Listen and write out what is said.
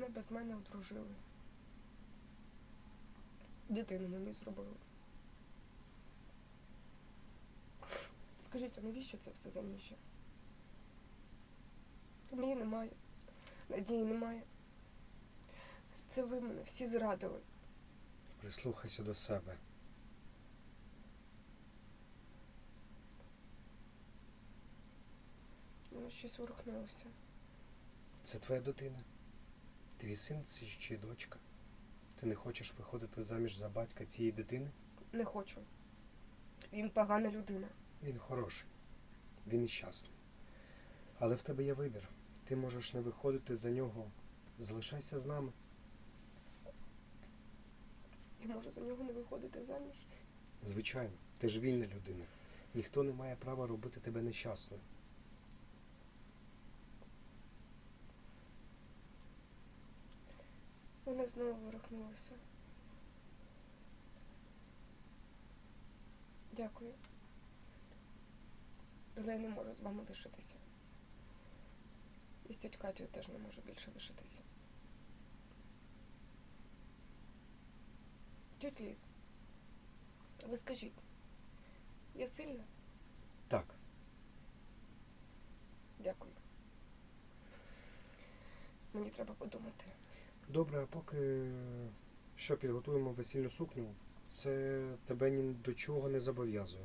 через мене одружили. Дитину мені зробили. Скажіть, а навіщо це все заміжжя? Мені немає. Надії немає. Це ви мене всі зрадили. Прислухайся до себе. Воно щось ворухнулося. Це твоя дитина. Твій син це чи дочка. Ти не хочеш виходити заміж за батька цієї дитини? Не хочу. Він погана людина. Він хороший, він нещасний. Але в тебе є вибір. Ти можеш не виходити за нього. Залишайся з нами. Я можу за нього не виходити заміж. Звичайно, ти ж вільна людина. Ніхто не має права робити тебе нещасною. Вона знову ворухнулася. Дякую. Але я не можу з вами лишитися. І з тіть Катю теж не можу більше лишитися. Тьоть Ліз, ви скажіть, я сильна? Так, Дякую. Мені треба подумати. Добре, а поки що підготуємо весільну сукню, це тебе ні до чого не зобов'язує.